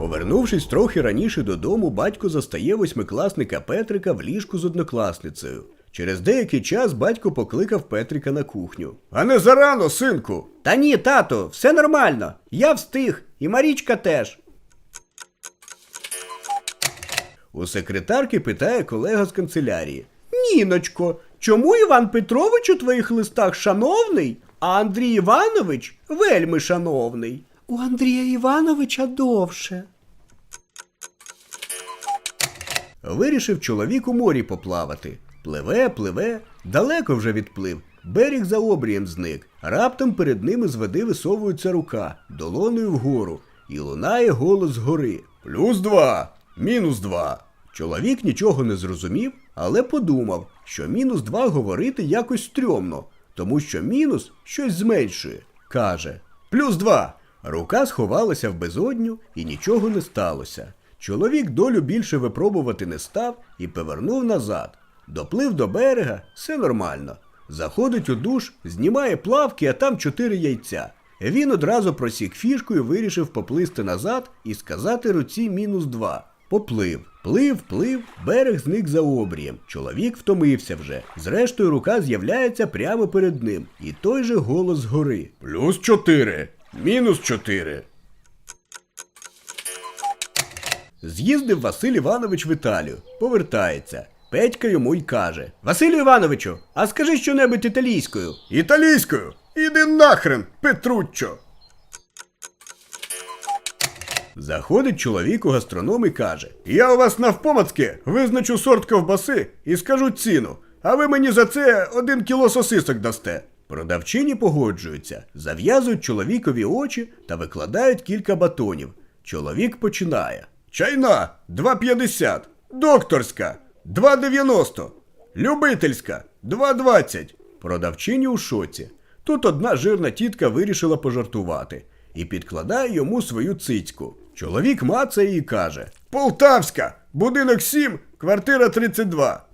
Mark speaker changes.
Speaker 1: Повернувшись трохи раніше додому, батько застає восьмикласника Петрика в ліжку з однокласницею. Через деякий час батько покликав Петрика на кухню. А не зарано, синку. Та ні, тато, все нормально. Я встиг, і Марічка теж. У секретарки питає колега з канцелярії. Ніночко, чому Іван Петрович у твоїх листах шановний, а Андрій Іванович вельми шановний? У Андрія Івановича довше. Вирішив чоловік у морі поплавати. Пливе, пливе, далеко вже відплив. Берег за обрієм зник. Раптом перед ними з води висовується рука, долоною вгору, і лунає голос згори. Плюс два, мінус два. Чоловік нічого не зрозумів, але подумав, що мінус два говорити якось стрьомно, тому що мінус щось зменшує. Каже: Плюс два. Рука сховалася в безодню і нічого не сталося. Чоловік долю більше випробувати не став і повернув назад. Доплив до берега, все нормально. Заходить у душ, знімає плавки, а там чотири яйця. Він одразу просік фішку і вирішив поплисти назад і сказати руці мінус два. Поплив. Плив, плив, берег зник за обрієм. Чоловік втомився вже. Зрештою, рука з'являється прямо перед ним. І той же голос згори. Плюс чотири, мінус чотири. З'їздив Василь Іванович в Італію, повертається. Петька йому й каже: Василю Івановичу, а скажи щонебудь італійською. Італійською? Іди нахрен, Петруччо. Заходить чоловік у гастроном і каже: Я у вас навпомацки визначу сорт ковбаси і скажу ціну, а ви мені за це один кіло сосисок дасте. Продавчині погоджуються, зав'язують чоловікові очі та викладають кілька батонів. Чоловік починає. Чайна 2,50. Докторська 2,90. Любительська 2,20. Продавчині у шоці. Тут одна жирна тітка вирішила пожартувати і підкладає йому свою цицьку. Чоловік мацає і каже: Полтавська, будинок 7, квартира 32.